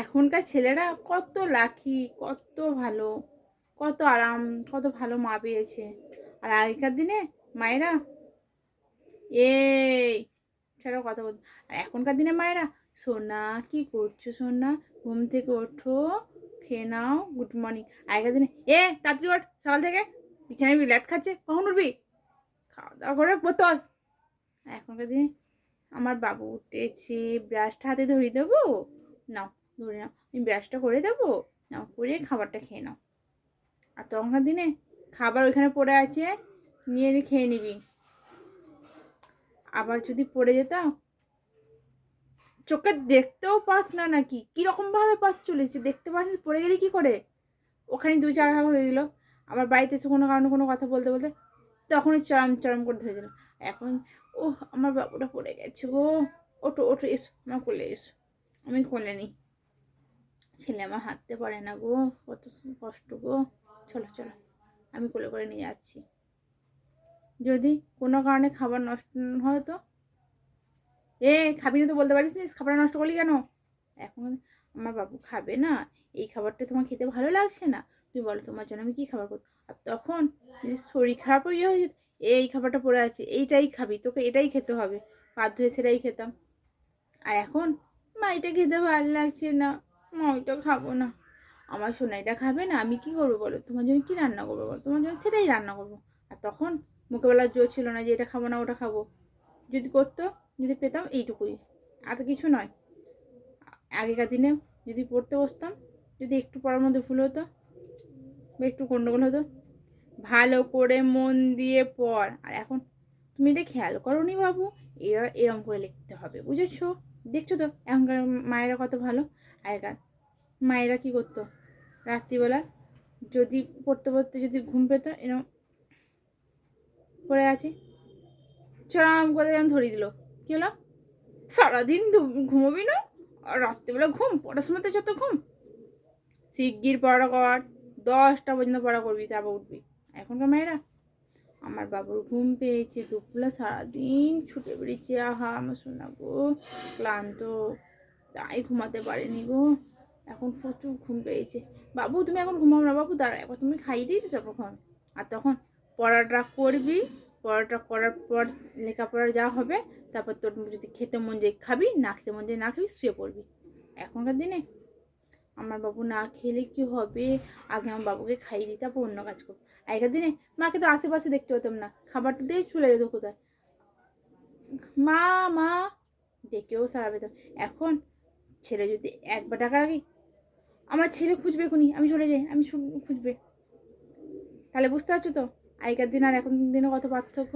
এখনকার ছেলেরা কত লাকি কত ভালো, কত আরাম, কত ভালো মা পেয়েছে। আর আগেকার দিনে মায়েরা, এই ছাড়া কথা বল আর এখনকার দিনে মায়েরা, সোনা, কি করছ সোনা? ঘুম থেকে ওঠো, খেয়ে নাও গুড মর্নিং আগেকার দিনে, এ, তাড়াতাড়ি ওঠ, সকাল থেকে বিছানায় ল্যাদ খাচ্ছে, কখন উঠবি? খাওয়া দাওয়া করে বতস এখনকার দিনে আমার বাবু উঠেছে ব্রাশটা হাতে ধরিয়ে দেবো? নাও ধরে নাও, আমি ব্রাশটা করে দেবো, নাও করে খাবারটা খেয়ে নাও। আর তখনকার দিনে খাবার ওইখানে পড়ে আছে, নিয়ে খেয়ে নিবি। আবার যদি পড়ে যেতাম, চোখে দেখতেও পাস না নাকি? কীরকমভাবে পাস চলেছে? দেখতে পাস পড়ে গেলে কি করে? ওখানে দু চার ভাগ হয়ে গেল। আবার বাড়িতে এসে কোনো কারণে কোনো কথা বলতে বলতে তখনই চরম চরম করে ধরে দিল এখন ও আমার বাবুটা পড়ে গেছে গো। ওটো ওটো এসো, আমার কোলে এসো। আমি কোলে নিই। ছেলে আমার হাঁটতে পারে না গো, কত কষ্ট গো। চলো চলো, আমি কোলে করে নিয়ে যাচ্ছি। যদি কোনো কারণে খাবার নষ্ট হয় তো? এ, খাবি না তো বলতে পারিস নি খাবার নষ্ট করলি কেন? এখন আমার বাবু খাবে না, এই খাবারটা তোমার খেতে ভালো লাগছে না। তুমি বলো তোমার জন্য আমি কী খাবার করব? আর তখন যদি শরীর খারাপ হয়ে হয়ে যেত এই খাবারটা পড়ে আছে, এইটাই খাবি, তোকে এটাই খেতে হবে। বাধ্য হয়ে সেটাই খেতাম। আর এখন মা এটা খেতে ভালো লাগছে না। মা ওইটা খাব না। আমার সোনাইটা খাবে না, আমি কি করব বলো? তোমার জন্য কি রান্না করব বলো? তোমার জন্য সেটাই রান্না করব। আর তখন মুখে বলার জোর ছিল না যে এটা খাব না, ওটা খাব। যদি করতো, যদি পেতাম, এইটুকুই। আর কিছু নয়। আগেকার দিনে যদি পড়তে বসতাম, যদি একটু পড়ার মধ্যে ভুল হতো, বা একটু গণ্ডগোল হতো, ভালো করে মন দিয়ে পড়। আর এখন তুমি এটা খেয়াল করো নি বাবু, এরা এরম করে লিখতে হবে, বুঝেছ? দেখছ তো? এখনকার মায়েরা কত ভালো? আগেকার মায়েরা কী করতো? রাত্রিবেলা যদি পড়তে পড়তে যদি ঘুম পেতো এরকম পড়ে আছে। চরম করে যেমন ধরিয়ে দিল। কী হলো? সারাদিন ঘুমোবি না? আর রাত্রিবেলা ঘুম পড়ার পড়াশোনাতে যত ঘুম। শিগগির পড়া কর, দশটা পর্যন্ত পড়া করবি, তারপর উঠবি। এখনকার মেয়েরা আমার বাবুর ঘুম পেয়েছে দুপুরে সারাদিন ছুটে বেরিয়েছে। আহা, আমার শোনা গো, ক্লান্ত। তাই ঘুমাতে পারেনি গো। এখন প্রচুর ঘুম পেয়েছে। বাবু, তুমি এখন ঘুমাও না বাবু দাঁড়া একবার তুমি খাইয়ে দিই তখন। আর তখন পড়াটা করবি, পড়াটা করার পর লেখাপড়া যা হবে, তারপর তোর যদি খেতে মন যায় খাবি, না খেতে মন যায় না খাবি, শুয়ে পড়বি। এখনকার দিনে আমার বাবু না খেলে কি হবে? আগে আমার বাবুকে খাইয়ে দিই তারপর অন্য কাজ করব। আগেকার দিনে মাকে তো আশেপাশে দেখতে পেতাম না খাবারটা দিয়ে চলে যেত কোথায়। মা মা ডেকেও সারা পেতাম। এখন ছেলে যদি একবার টাকা রাখি, আমার ছেলে খুঁজবে খুনি, আমি চলে যাই, আমি খুঁজবে। তাহলে বুঝতে পারছ তো? আগেকার দিন আর এখন দিনে কত পার্থক্য?